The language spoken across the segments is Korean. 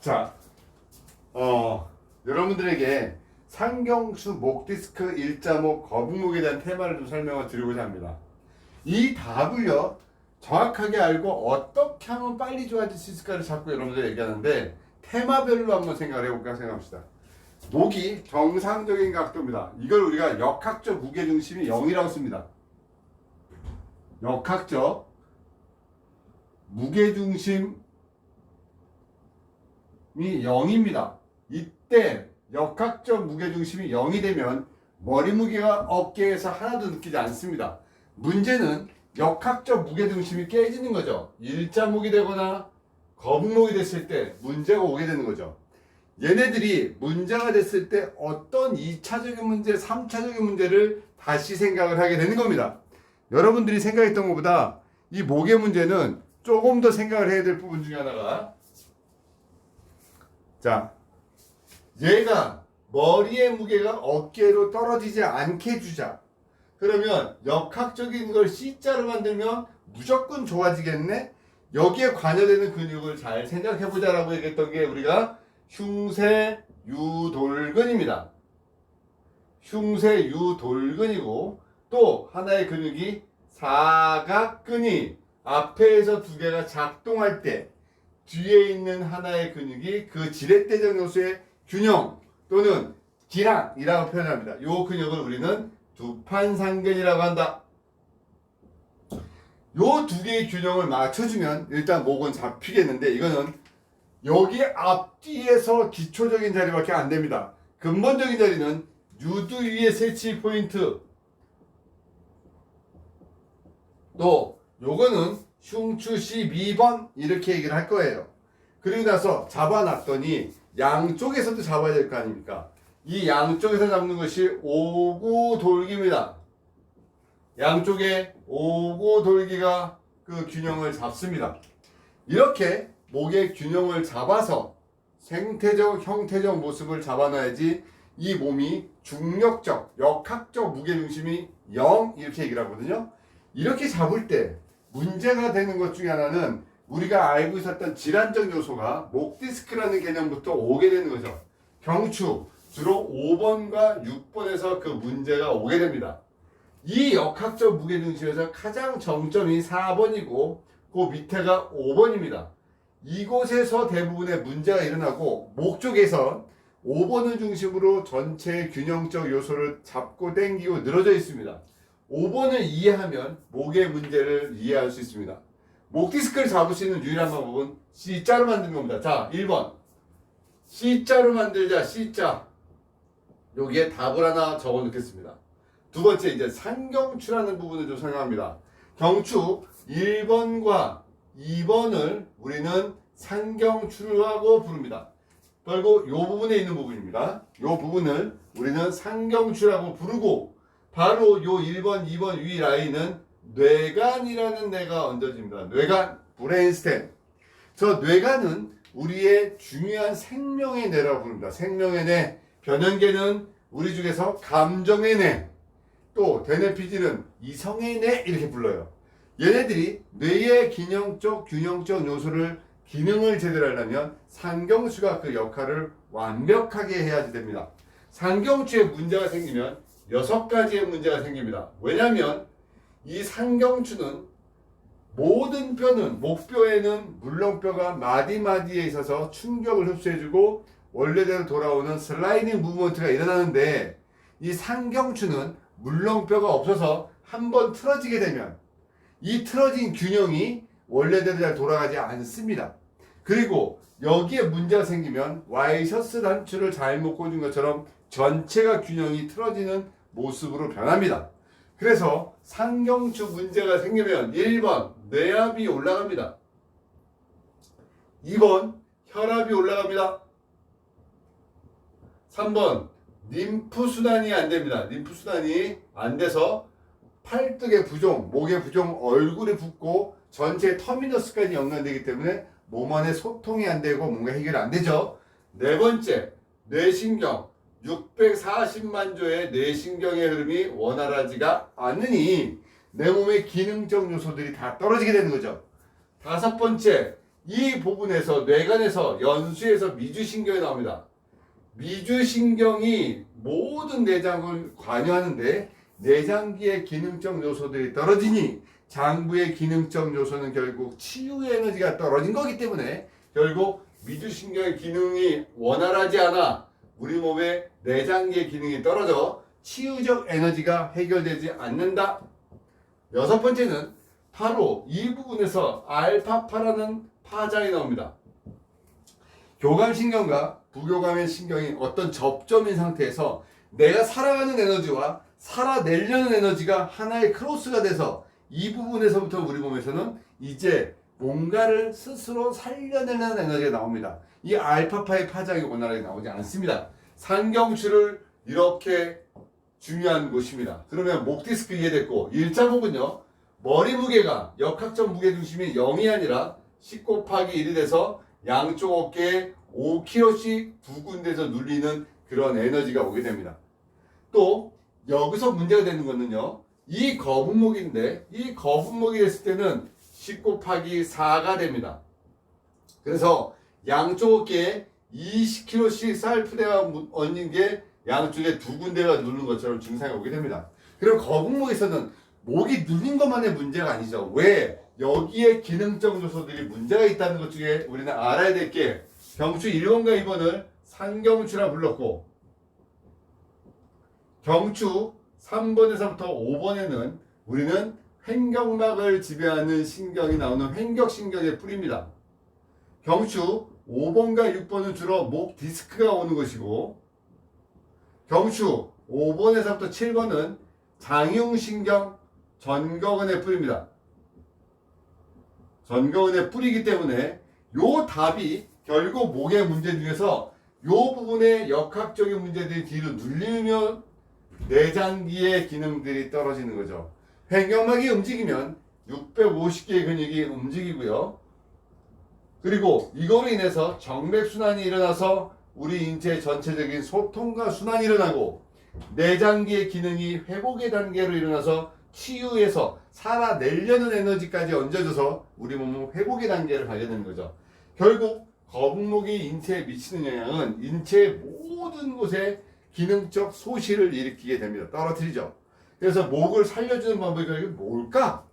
자, 어, 여러분들에게 상경수 목디스크 1.5 거북목에 대한 테마를 좀 설명을 드리고자 합니다. 이 답을요, 정확하게 알고 어떻게 하면 빨리 좋아질 수 있을까를 자꾸 여러분들 얘기하는데, 테마별로 한번 생각을 해볼까 생각합시다. 목이 정상적인 각도입니다. 이걸 우리가 역학적 무게중심이 0이라고 씁니다. 역학적 무게중심이 0입니다. 이때 역학적 무게중심이 0이 되면 머리 무게가 어깨에서 하나도 느끼지 않습니다. 문제는 역학적 무게중심이 깨지는 거죠. 일자목이 되거나 거북목이 됐을 때 문제가 오게 되는 거죠. 얘네들이 문제가 됐을 때 어떤 2차적인 문제, 3차적인 문제를 다시 생각을 하게 되는 겁니다. 여러분들이 생각했던 것보다 이 목의 문제는 조금 더 생각을 해야 될 부분 중에 하나가 자, 얘가 머리의 무게가 어깨로 떨어지지 않게 해주자. 그러면 역학적인 걸 C자로 만들면 무조건 좋아지겠네? 여기에 관여되는 근육을 잘 생각해보자라고 얘기했던 게 우리가 흉쇄 유돌근입니다. 흉쇄 유돌근이고 또 하나의 근육이 사각근이 앞에서 두 개가 작동할 때 뒤에 있는 하나의 근육이 그 지렛대적 요소의 균형 또는 기량이라고 표현합니다. 이 근육을 우리는 두판상근이라고 한다. 요 두 개의 균형을 맞춰주면 일단 목은 잡히겠는데 이거는 여기 앞뒤에서 기초적인 자리밖에 안 됩니다. 근본적인 자리는 유두 위의 세치 포인트 또 요거는 흉추 12번 이렇게 얘기를 할 거예요. 그리고 나서 잡아놨더니 양쪽에서도 잡아야 될 거 아닙니까? 이 양쪽에서 잡는 것이 오구 돌기입니다. 양쪽에 오구 돌기가 그 균형을 잡습니다. 이렇게 목의 균형을 잡아서 생태적, 형태적 모습을 잡아놔야지 이 몸이 중력적, 역학적 무게중심이 0 이렇게 얘기를 하거든요. 이렇게 잡을 때 문제가 되는 것 중에 하나는 우리가 알고 있었던 질환적 요소가 목 디스크라는 개념부터 오게 되는 거죠. 경추 주로 5번과 6번에서 그 문제가 오게 됩니다. 이 역학적 무게중심에서 가장 정점이 4번이고 그 밑에가 5번입니다. 이곳에서 대부분의 문제가 일어나고 목 쪽에선 5번을 중심으로 전체 균형적 요소를 잡고 당기고 늘어져 있습니다. 5번을 이해하면 목의 문제를 이해할 수 있습니다. 목 디스크를 잡을 수 있는 유일한 방법은 C자로 만드는 겁니다. 자, 1번. C자로 만들자, C자. 여기에 답을 하나 적어 놓겠습니다. 두 번째, 이제 상경추라는 부분을 좀 설명합니다. 경추 1번과 2번을 우리는 상경추라고 부릅니다. 그리고 이 부분에 있는 부분입니다. 이 부분을 우리는 상경추라고 부르고 바로 요 1번, 2번 위 라인은 뇌간이라는 뇌가 얹어집니다. 뇌간, 브레인스템. 저 뇌간은 우리의 중요한 생명의 뇌라고 부릅니다. 생명의 뇌. 변연계는 우리 중에서 감정의 뇌. 또 대뇌피질은 이성의 뇌 이렇게 불러요. 얘네들이 뇌의 기능적, 균형적 요소를 기능을 제대로 하려면 상경추가 그 역할을 완벽하게 해야지 됩니다. 상경추에 문제가 생기면 여섯 가지의 문제가 생깁니다. 왜냐하면 이 상경추는 모든 뼈는 목뼈에는 물렁뼈가 마디마디에 있어서 충격을 흡수해주고 원래대로 돌아오는 슬라이딩 무브먼트가 일어나는데 이 상경추는 물렁뼈가 없어서 한 번 틀어지게 되면 이 틀어진 균형이 원래대로 잘 돌아가지 않습니다. 그리고 여기에 문제가 생기면 와이셔츠 단추를 잘못 꽂은 것처럼 전체가 균형이 틀어지는 모습으로 변합니다. 그래서 상경추 문제가 생기면 1번 뇌압이 올라갑니다. 2번 혈압이 올라갑니다. 3번 림프 순환이 안 됩니다. 림프 순환이 안 돼서 팔뚝의 부종, 목의 부종, 얼굴이 붓고 전체 터미너스까지 연관되기 때문에 몸 안에 소통이 안 되고 뭔가 해결이 안 되죠. 네 번째, 뇌신경. 640만 조의 뇌신경의 흐름이 원활하지가 않으니 내 몸의 기능적 요소들이 다 떨어지게 되는 거죠. 다섯 번째, 이 부분에서 뇌간에서 연수에서 미주신경이 나옵니다. 미주신경이 모든 내장을 관여하는데 내장기의 기능적 요소들이 떨어지니 장부의 기능적 요소는 결국 치유의 에너지가 떨어진 거기 때문에 결국 미주신경의 기능이 원활하지 않아 우리 몸의 내장기의 기능이 떨어져 치유적 에너지가 해결되지 않는다. 여섯 번째는 바로 이 부분에서 알파파라는 파장이 나옵니다. 교감신경과 부교감의 신경이 어떤 접점인 상태에서 내가 살아가는 에너지와 살아내려는 에너지가 하나의 크로스가 돼서 이 부분에서부터 우리 몸에서는 이제 뭔가를 스스로 살려내는 에너지가 나옵니다. 이 알파파의 파장이 원활하게 나오지 않습니다. 상경추를 이렇게 중요한 곳입니다. 그러면 목 디스크 이해됐고 일자목은요 머리 무게가 역학적 무게 중심이 0이 아니라 10 곱하기 1이 돼서 양쪽 어깨에 5kg씩 두 군데서 눌리는 그런 에너지가 오게 됩니다. 또 여기서 문제가 되는 거는요. 이 거북목인데 이 거북목이 됐을 때는 10 곱하기 4가 됩니다. 그래서 양쪽 어깨에 20kg씩 쌀푸대가 얹는 게 양쪽에 두 군데가 누르는 것처럼 증상이 오게 됩니다. 그럼 거북목에서는 목이 눌린 것만의 문제가 아니죠. 왜? 여기에 기능적 요소들이 문제가 있다는 것 중에 우리는 알아야 될 게 경추 1번과 2번을 상경추라 불렀고 경추 3번에서부터 5번에는 우리는 횡격막을 지배하는 신경이 나오는 횡격신경의 뿌리입니다. 경추 5번과 6번은 주로 목 디스크가 오는 것이고 경추 5번에서부터 7번은 장흉신경 전거근의 뿌리입니다. 전거근의 뿌리이기 때문에 요 답이 결국 목의 문제 중에서 요 부분의 역학적인 문제들이 뒤로 눌리면 내장기의 기능들이 떨어지는 거죠. 횡격막이 움직이면 650개의 근육이 움직이고요. 그리고 이거로 인해서 정맥순환이 일어나서 우리 인체 전체적인 소통과 순환이 일어나고 내장기의 기능이 회복의 단계로 일어나서 치유해서 살아내려는 에너지까지 얹어져서 우리 몸은 회복의 단계를 가게 되는 거죠. 결국 거북목이 인체에 미치는 영향은 인체의 모든 곳에 기능적 소실을 일으키게 됩니다. 떨어뜨리죠. 그래서 목을 살려주는 방법이 뭘까?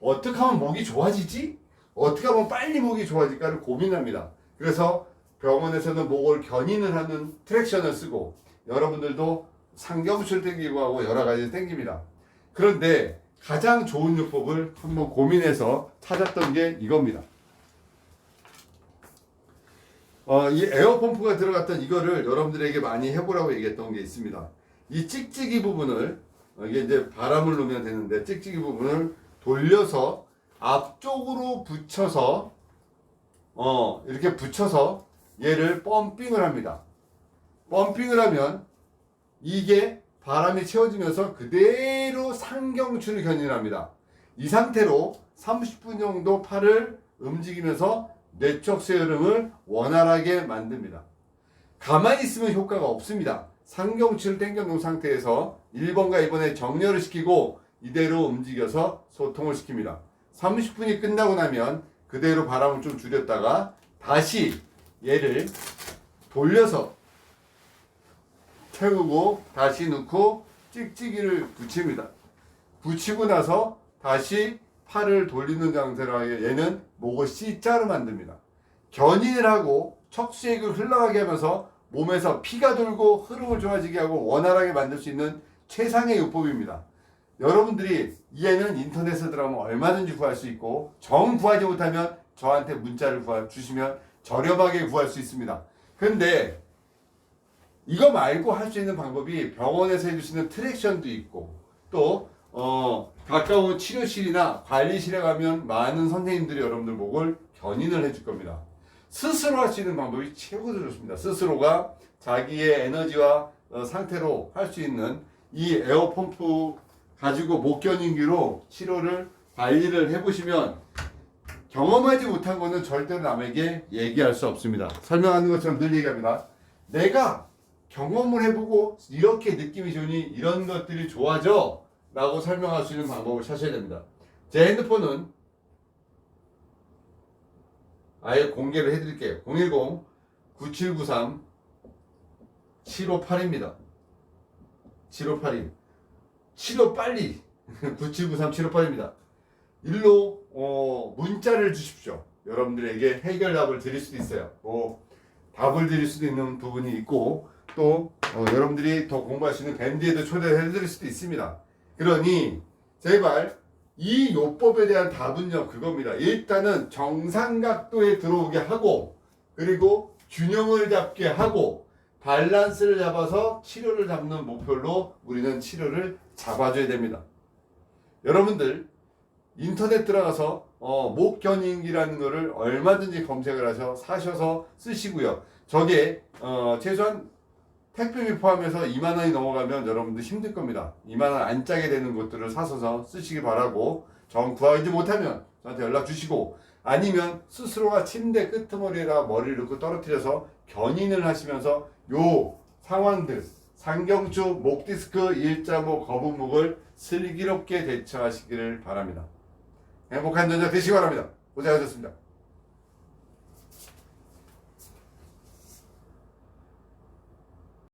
어떻게 하면 목이 좋아지지? 어떻게 하면 빨리 목이 좋아질까를 고민합니다. 그래서 병원에서는 목을 견인을 하는 트랙션을 쓰고 여러분들도 상경추를 땡기고 하고 여러 가지를 땡깁니다. 그런데 가장 좋은 요법을 한번 고민해서 찾았던 게 이겁니다. 어, 이 에어펌프가 들어갔던 이거를 여러분들에게 많이 해보라고 얘기했던 게 있습니다. 이 찍찍이 부분을 어, 이게 이제 바람을 넣으면 되는데 찍찍이 부분을 돌려서 앞쪽으로 붙여서 어 이렇게 붙여서 얘를 펌핑을 합니다. 펌핑을 하면 이게 바람이 채워지면서 그대로 상경추를 견인합니다. 이 상태로 30분 정도 팔을 움직이면서 뇌척수 흐름을 원활하게 만듭니다. 가만히 있으면 효과가 없습니다. 상경추를 당겨놓은 상태에서 1번과 2번에 정렬을 시키고 이대로 움직여서 소통을 시킵니다. 30분이 끝나고 나면 그대로 바람을 좀 줄였다가 다시 얘를 돌려서 태우고 다시 넣고 찍찍이를 붙입니다. 붙이고 나서 다시 팔을 돌리는 상태로 얘는 목을 C자로 만듭니다. 견인을 하고 척수액을 흘러가게 하면서 몸에서 피가 돌고 흐름을 좋아지게 하고 원활하게 만들 수 있는 최상의 요법입니다. 여러분들이 이해는 인터넷에 들어가면 얼마든지 구할 수 있고 정 구하지 못하면 저한테 문자를 주시면 저렴하게 구할 수 있습니다. 근데 이거 말고 할 수 있는 방법이 병원에서 해주시는 트랙션도 있고 또 어, 가까운 치료실이나 관리실에 가면 많은 선생님들이 여러분들 목을 견인을 해줄 겁니다. 스스로 할 수 있는 방법이 최고로 좋습니다. 스스로가 자기의 에너지와 어, 상태로 할 수 있는 이 에어펌프 가지고 목견인기로 치료를 관리를 해보시면 경험하지 못한 거는 절대로 남에게 얘기할 수 없습니다. 설명하는 것처럼 늘 얘기합니다. 내가 경험을 해보고 이렇게 느낌이 좋으니 이런 것들이 좋아져 라고 설명할 수 있는 방법을 찾아야 됩니다. 제 핸드폰은 아예 공개를 해드릴게요. 010 9793 758입니다. 758이 75 빨리 9793 758입니다. 일로 어, 문자를 주십시오. 여러분들에게 해결답을 드릴 수도 있어요. 뭐 답을 드릴 수도 있는 부분이 있고 또 어, 여러분들이 더 공부할 수 있는 밴드에도 초대해 드릴 수도 있습니다. 그러니 제발 이 요법에 대한 답은요 그겁니다. 일단은 정상각도에 들어오게 하고 그리고 균형을 잡게 하고 밸런스를 잡아서 치료를 잡는 목표로 우리는 치료를 잡아줘야 됩니다. 여러분들 인터넷 들어가서 어, 목견인기라는 거를 얼마든지 검색을 하셔 사셔서 쓰시고요. 저게 어, 최소한 택배비 포함해서 2만 원이 넘어가면 여러분들 힘들 겁니다. 2만 원 안 짜게 되는 것들을 사셔서 쓰시기 바라고 정 구하지 못하면 저한테 연락 주시고 아니면 스스로가 침대 끄트머리에다 머리를 넣고 떨어뜨려서 견인을 하시면서 요 상황들 상경추 목디스크 일자목 거북목을 슬기롭게 대처하시기를 바랍니다. 행복한 저녁 되시기 바랍니다. 고생하셨습니다.